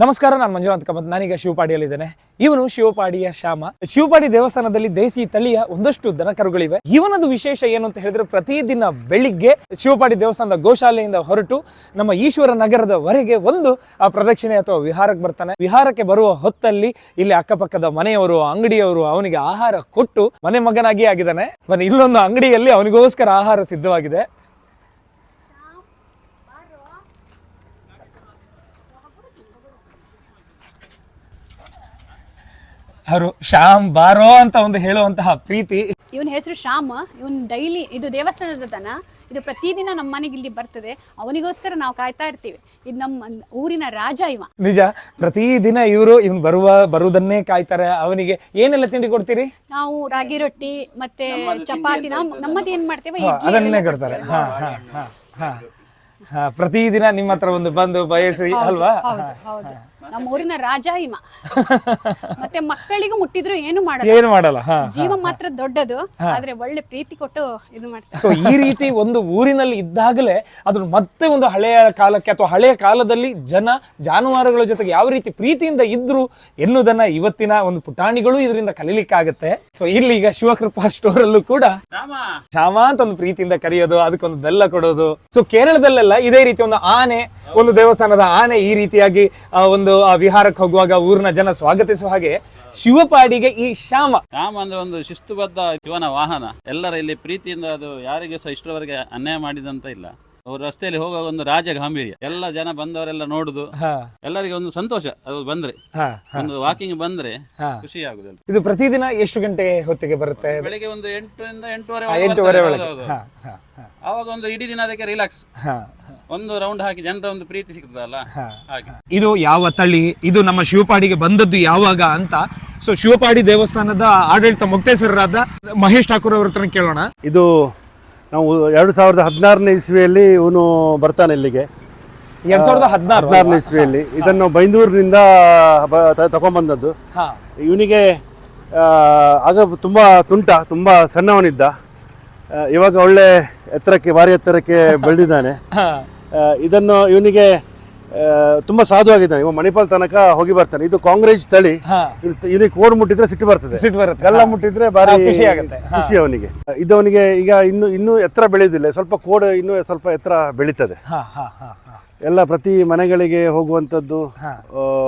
ನಮಸ್ಕಾರ, ನಾನು ಮಂಜುನಾಥ್ ಕಮತ್ ನಾನೀಗ ಶಿವಪಾಡಿಯಲ್ಲಿದ್ದೇನೆ. ಇವನು ಶಿವಪಾಡಿಯ ಶ್ಯಾಮ. ಶಿವಪಾಡಿ ದೇವಸ್ಥಾನದಲ್ಲಿ ದೇಸಿ ತಳಿಯ ಒಂದಷ್ಟು ದನಕರುಗಳಿವೆ. ಇವನದು ವಿಶೇಷ ಏನು ಅಂತ ಹೇಳಿದ್ರೆ ಪ್ರತಿದಿನ ಬೆಳಿಗ್ಗೆ ಶಿವಪಾಡಿ ದೇವಸ್ಥಾನದ ಗೋಶಾಲೆಯಿಂದ ಹೊರಟು ನಮ್ಮ ಈಶ್ವರ ನಗರದವರೆಗೆ ಒಂದು, ಆ ಪ್ರದಕ್ಷಿಣೆ ಅಥವಾ ವಿಹಾರಕ್ಕೆ ಬರ್ತಾನೆ. ವಿಹಾರಕ್ಕೆ ಬರುವ ಹೊತ್ತಲ್ಲಿ ಇಲ್ಲಿ ಅಕ್ಕಪಕ್ಕದ ಮನೆಯವರು, ಅಂಗಡಿಯವರು ಅವನಿಗೆ ಆಹಾರ ಕೊಟ್ಟು ಮನೆ ಮಗನಾಗಿ ಆಗಿದ್ದಾನೆ. ಬನ್ನಿ, ಇಲ್ಲೊಂದು ಅಂಗಡಿಯಲ್ಲಿ ಅವನಿಗೋಸ್ಕರ ಆಹಾರ ಸಿದ್ಧವಾಗಿದೆ. ಅವರು ಶ್ಯಾಮ್ ಬಾರೋ ಅಂತ ಒಂದು ಹೇಳುವಂತಹ ಪ್ರೀತಿ. ಇವನ ಹೆಸರು ಶ್ಯಾಮ. ಇವನ್ ಡೈಲಿ ಇದು ದೇವಸ್ಥಾನದ ತನ ಇದು ಪ್ರತಿದಿನ ನಮ್ಮ ಮನೆಗೆ ಇಲ್ಲಿ ಬರ್ತದೆ. ಅವನಿಗೋಸ್ಕರ ನಾವು ಕಾಯ್ತಾ ಇರ್ತೀವಿ. ಇದು ನಮ್ಮ ಊರಿನ ರಾಜ ಇವ. ನಿಜ ಪ್ರತಿದಿನ ಇವರು ಇವನು ಬರುವ ಬರುವುದನ್ನೇ ಕಾಯ್ತಾರೆ. ಅವನಿಗೆ ಏನೆಲ್ಲ ತಿಂಡಿ ಕೊಡ್ತೀರಿ? ನಾವು ರಾಗಿ ರೊಟ್ಟಿ ಮತ್ತೆ ಚಪಾತಿ. ನಮ್ಮದು ಏನ್ ಮಾಡ್ತೇವೆ? ಅದನ್ನೇ ಕೊಡ್ತಾರೆ. ಹಾ ಹಾ ಹಾ ಹಾ. ಹಾ ಪ್ರತಿದಿನ ನಿಮ್ಮ ಹತ್ರ ಒಂದು ಬಂದು ಬಯಸಿ ಅಲ್ವಾ? ಹೌದು ಹೌದು. ನಮ್ಮ ಊರಿನ ರಾಜ ಹಿಮ. ಮತ್ತೆ ಮಕ್ಕಳಿಗೂ ಮುಟ್ಟಿದ್ರು ಏನು ಮಾಡಲ್ಲ. ಏನು ಮಾಡಲ್ಲ ಹಾ ಜೀವ ಮಾತ್ರ ದೊಡ್ಡದು ಆದ್ರೆ ಒಳ್ಳೆ ಪ್ರೀತಿ ಕೊಟ್ಟು ಇದು ಮಾಡ್ತಾರೆ. ಸೊ ಈ ರೀತಿ ಒಂದು ಊರಿನಲ್ಲಿ ಇದ್ದಾಗಲೇ ಅದ್ರ ಮತ್ತೆ ಒಂದು ಹಳೆಯ ಕಾಲಕ್ಕೆ ಅಥವಾ ಹಳೆಯ ಕಾಲದಲ್ಲಿ ಜನ ಜಾನುವಾರುಗಳ ಜೊತೆಗೆ ಯಾವ ರೀತಿ ಪ್ರೀತಿಯಿಂದ ಇದ್ರು ಎನ್ನುವುದನ್ನ ಇವತ್ತಿನ ಒಂದು ಪುಟಾಣಿಗಳು ಇದರಿಂದ ಕಲೀಲಿಕ್ಕಾಗತ್ತೆ. ಸೊ ಇಲ್ಲಿ ಈಗ ಶಿವಕೃಪಾ ಸ್ಟೋರ್ ಅಲ್ಲೂ ಕೂಡ ಶ್ಯಾಮ. ಅಂತ ಒಂದು ಪ್ರೀತಿಯಿಂದ ಕರೆಯೋದು ಅದಕ್ಕೊಂದು ಬೆಲ್ಲ ಕೊಡೋದು. ಸೊ ಕೇರಳದಲ್ಲೆಲ್ಲ ಇದೇ ರೀತಿ ಒಂದು ಆನೆ ಒಂದು ದೇವಸ್ಥಾನದ ಆನೆ ಈ ರೀತಿಯಾಗಿ ಒಂದು ಆ ವಿಹಾರಕ್ಕೆ ಹೋಗುವಾಗ ಊರಿನ ಜನ ಸ್ವಾಗತಿಸುವ ಹಾಗೆ ಶಿವಪಾಡಿಗೆ ಈ ಶ್ಯಾಮ. ಶ್ಯಾಮ ಅಂದ್ರೆ ಒಂದು ಶಿಸ್ತುಬದ್ಧ ಶಿವನ ವಾಹನ. ಎಲ್ಲರ ಇಲ್ಲಿ ಪ್ರೀತಿಯಿಂದ ಅದು ಯಾರಿಗೆ ಸಹ ಇಷ್ಟರವರೆಗೆ ಅನ್ಯಾಯ ಮಾಡಿದಂತ ಇಲ್ಲ. ಅವ್ರು ರಸ್ತೆಯಲ್ಲಿ ಹೋಗುವಾಗ ಒಂದು ರಾಜ ಗಾಂಭೀರ್ಯ. ಎಲ್ಲ ಜನ ಬಂದವರೆಲ್ಲ ನೋಡುದು. ಎಲ್ಲರಿಗೆ ಒಂದು ಸಂತೋಷ. ಅದು ಬಂದ್ರೆ. ಒಂದು ವಾಕಿಂಗ್ ಬಂದ್ರೆ. ಖುಷಿ ಆಗುದಿಲ್ಲ ಇದು ಪ್ರತಿದಿನ ಎಷ್ಟು ಗಂಟೆ ಹೊತ್ತಿಗೆ ಬರುತ್ತೆ? ಬೆಳಿಗ್ಗೆ ಒಂದು ಎಂಟರಿಂದ ಎಂಟೂವರೆ ಅವಾಗ ಎಂಟೂವರೆ ಒಂದು ಇಡೀ ದಿನ ಅದಕ್ಕೆ ರಿಲ್ಯಾಕ್ಸ್ ಒಂದು ರೌಂಡ್ ಹಾಕಿ ಜನರ ಒಂದು ಪ್ರೀತಿ ಸಿಗ್ತದಲ್ಲ? ಹಾ. ಹಾಗೆ. ಇದು ಯಾವ ತಳಿ? ಇದು ನಮ್ಮ ಶಿವಪಾಡಿಗೆ ಬಂದದ್ದು ಯಾವಾಗ ಅಂತ. ಸೊ ಶಿವಪಾಡಿ ದೇವಸ್ಥಾನದ ಆಡಳಿತ ಮುಕ್ತೇಶ್ವರರಾದ ಮಹೇಶ್ ಠಾಕೂರ್ ಅವ್ರ ಹತ್ರ ಕೇಳೋಣ. ಇದು ನಾವು ಎರಡು ಸಾವಿರದ ಹದಿನಾರನೇ ಇಸ್ವಿಯಲ್ಲಿ ಇವನು ಬರ್ತಾನೆ ಇಲ್ಲಿಗೆ. ಎರಡ್ ಸಾವಿರದ ಹದಿನಾರು ಹದಿನಾರನೇ ಇಸ್ವಿಯಲ್ಲಿ. ಇದನ್ನು ಬೈಂದೂರಿನಿಂದ ತಗೊಂಡ್ಬಂದದ್ದು ಇವನಿಗೆ ಆ, ಆಗ ತುಂಬ ತುಂಟ ತುಂಬ ಸಣ್ಣವನಿದ್ದ. ಇವಾಗ ಒಳ್ಳೆ ಎತ್ತರಕ್ಕೆ ಭಾರಿ ಎತ್ತರಕ್ಕೆ ಬೆಳೆದಿದ್ದಾನೆ. ಇದನ್ನು ಇವನಿಗೆ ತುಂಬಾ ಸಾಧು ಸಾಧುವಾಗಿದ್ದಾನೆ. ಇವ ಮಣಿಪಾಲ್ ತನಕ ಹೋಗಿ ಬರ್ತಾನೆ. ಇದು ಕಾಂಗ್ರೆಸ್ ತಳಿ. ಇವನಿಗೆ ಕೋಡ್ ಮುಟ್ಟಿದ್ರೆ ಸಿಟ್ಟು ಬರ್ತದೆ. ಸಿಟ್ಟು ಬರುತ್ತೆ ಗಲ್ಲ ಮುಟ್ಟಿದ್ರೆ ಭಾರಿ ಖುಷಿ ಆಗುತ್ತೆ. ಖುಷಿ ಅವನಿಗೆ. ಇದು ಅವನಿಗೆ ಈಗ ಇನ್ನು ಇನ್ನೂ ಎತ್ತರ ಬೆಳೆಯುವುದಿಲ್ಲ ಸ್ವಲ್ಪ ಕೋಡ್ ಇನ್ನು ಸ್ವಲ್ಪ ಎತ್ತರ ಬೆಳೀತದೆ. ಹಾ ಹಾ ಹಾ ಹಾ. ಎಲ್ಲ ಪ್ರತಿ ಮನೆಗಳಿಗೆ ಹೋಗುವಂಥದ್ದು ಹಾ.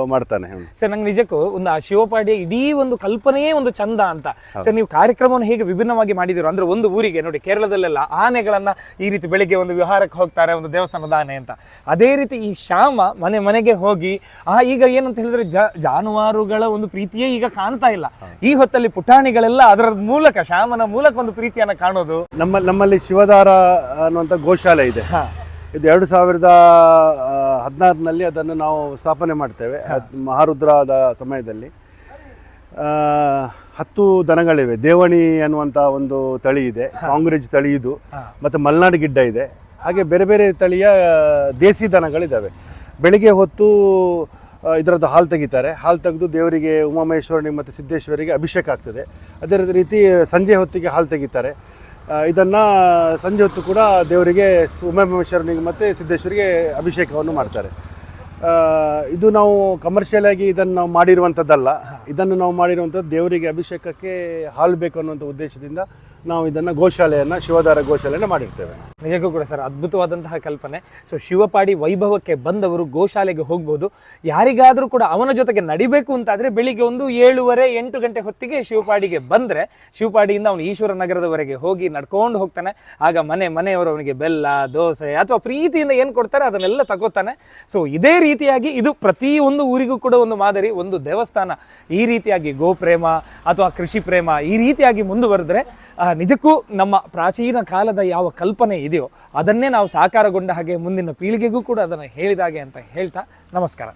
ಮಾಡ್ತಾನೆ. ಸರ್ ನಂಗೆ ನಿಜಕ್ಕೂ ಒಂದು ಆ ಶಿವಪಾಡಿಯ ಇಡೀ ಒಂದು ಕಲ್ಪನೆಯೇ ಒಂದು ಚಂದ ಅಂತ. ಸರ್ ನೀವು ಕಾರ್ಯಕ್ರಮವನ್ನು ಹೇಗೆ ವಿಭಿನ್ನವಾಗಿ ಮಾಡಿದಿರೋ ಅಂದ್ರೆ ಒಂದು ಊರಿಗೆ ನೋಡಿ ಕೇರಳದಲ್ಲೆಲ್ಲ ಆನೆಗಳನ್ನ ಈ ರೀತಿ ಬೆಳಿಗ್ಗೆ ಒಂದು ವಿಹಾರಕ್ಕೆ ಹೋಗ್ತಾರೆ ಒಂದು ದೇವಸ್ಥಾನದ ಆನೆ ಅಂತ. ಅದೇ ರೀತಿ ಈ ಶ್ಯಾಮ ಮನೆ ಮನೆಗೆ ಹೋಗಿ ಆ ಈಗ ಏನಂತ ಹೇಳಿದ್ರೆ ಜ ಜಾನುವಾರುಗಳ ಒಂದು ಪ್ರೀತಿಯೇ ಈಗ ಕಾಣ್ತಾ ಇಲ್ಲ. ಈ ಹೊತ್ತಲ್ಲಿ ಪುಟಾಣಿಗಳೆಲ್ಲ ಅದರ ಮೂಲಕ ಶ್ಯಾಮನ ಮೂಲಕ ಒಂದು ಪ್ರೀತಿಯನ್ನ ಕಾಣೋದು. ನಮ್ಮ ನಮ್ಮಲ್ಲಿ ಶಿವದಾರ ಅನ್ನುವಂಥ ಗೋಶಾಲೆ ಇದೆ. ಹಾ. ಇದು ಎರಡು ಸಾವಿರದ ಹದಿನಾರನಲ್ಲಿ ಅದನ್ನು ನಾವು ಸ್ಥಾಪನೆ ಮಾಡ್ತೇವೆ. ಅದ್ ಮಹಾರುದ್ರದ ಸಮಯದಲ್ಲಿ. ಹತ್ತು ದನಗಳಿವೆ. ದೇವಣಿ ಅನ್ನುವಂಥ ಒಂದು ತಳಿ ಇದೆ. ಕಾಂಗ್ರೆಜ್ ತಳಿ ಇದು. ಮತ್ತು ಮಲ್ನಾಡು ಗಿಡ್ಡ ಇದೆ. ಹಾಗೆ ಬೇರೆ ಬೇರೆ ತಳಿಯ ದೇಸಿ ದನಗಳಿದ್ದಾವೆ ಬೆಳಿಗ್ಗೆ ಹೊತ್ತು ಇದರದ್ದು ಹಾಲು ತೆಗಿತಾರೆ. ಹಾಲು ತೆಗೆದು ದೇವರಿಗೆ ಉಮಾಮಹೇಶ್ವರನಿಗೆ ಮತ್ತು ಸಿದ್ದೇಶ್ವರಿಗೆ ಅಭಿಷೇಕ ಆಗ್ತದೆ. ಅದೇ ರೀತಿ ಸಂಜೆ ಹೊತ್ತಿಗೆ ಹಾಲು ತೆಗಿತಾರೆ. ಇದನ್ನ ಸಂಜೆ ಹೊತ್ತು ಕೂಡ ದೇವರಿಗೆ ಉಮಾಮಹೇಶ್ವರನಿಗೆ ಮತ್ತು ಸಿದ್ದೇಶ್ವರಿಗೆ ಅಭಿಷೇಕವನ್ನು ಮಾಡ್ತಾರೆ. ಇದು ನಾವು ಕಮರ್ಷಿಯಲ್ ಆಗಿ ಇದನ್ನು ನಾವು ಮಾಡಿರುವಂಥದ್ದಲ್ಲ ಇದನ್ನು ನಾವು ಮಾಡಿರುವಂಥದ್ದು ದೇವರಿಗೆ ಅಭಿಷೇಕಕ್ಕೆ ಹಾಲು ಬೇಕು ಅನ್ನುವಂಥ ಉದ್ದೇಶದಿಂದ ನಾವು ಇದನ್ನು ಗೋಶಾಲೆಯನ್ನು ಶಿವಧಾರ ಗೋಶಾಲೆಯನ್ನು ಮಾಡಿರ್ತೇವೆ. ನಿಜಕ್ಕೂ ಕೂಡ ಸರ್ ಅದ್ಭುತವಾದಂತಹ ಕಲ್ಪನೆ. ಸೊ ಶಿವಪಾಡಿ ವೈಭವಕ್ಕೆ ಬಂದವರು ಗೋಶಾಲೆಗೆ ಹೋಗ್ಬೋದು. ಯಾರಿಗಾದರೂ ಕೂಡ ಅವನ ಜೊತೆಗೆ ನಡಿಬೇಕು ಅಂತಾದರೆ ಬೆಳಿಗ್ಗೆ ಒಂದು ಏಳುವರೆ, ಎಂಟು ಗಂಟೆ ಹೊತ್ತಿಗೆ ಶಿವಪಾಡಿಗೆ ಬಂದರೆ ಶಿವಪಾಡಿಯಿಂದ ಅವನು ಈಶ್ವರ ನಗರದವರೆಗೆ ಹೋಗಿ ನಡ್ಕೊಂಡು ಹೋಗ್ತಾನೆ. ಆಗ ಮನೆ ಮನೆಯವರು ಅವನಿಗೆ ಬೆಲ್ಲ, ದೋಸೆ ಅಥವಾ ಪ್ರೀತಿಯಿಂದ ಏನು ಕೊಡ್ತಾರೆ ಅದನ್ನೆಲ್ಲ ತಗೋತಾನೆ. ಸೊ ಇದೇ ರೀತಿಯಾಗಿ ಇದು ಪ್ರತಿ ಒಂದು ಊರಿಗೂ ಕೂಡ ಒಂದು ಮಾದರಿ, ಒಂದು ದೇವಸ್ಥಾನ. ಈ ರೀತಿಯಾಗಿ ಗೋಪ್ರೇಮ ಅಥವಾ ಕೃಷಿ ಪ್ರೇಮ ಈ ರೀತಿಯಾಗಿ ಮುಂದುವರೆದ್ರೆ ನಿಜಕ್ಕೂ ನಮ್ಮ ಪ್ರಾಚೀನ ಕಾಲದ ಯಾವ ಕಲ್ಪನೆ ಇದೆಯೋ ಅದನ್ನೇ ನಾವು ಸಾಕಾರಗೊಂಡ ಹಾಗೆ ಮುಂದಿನ ಪೀಳಿಗೆಗೂ ಕೂಡ ಅದನ್ನು ಹೇಳಿದಾಗೆ ಅಂತ ಹೇಳ್ತಾ ನಮಸ್ಕಾರ.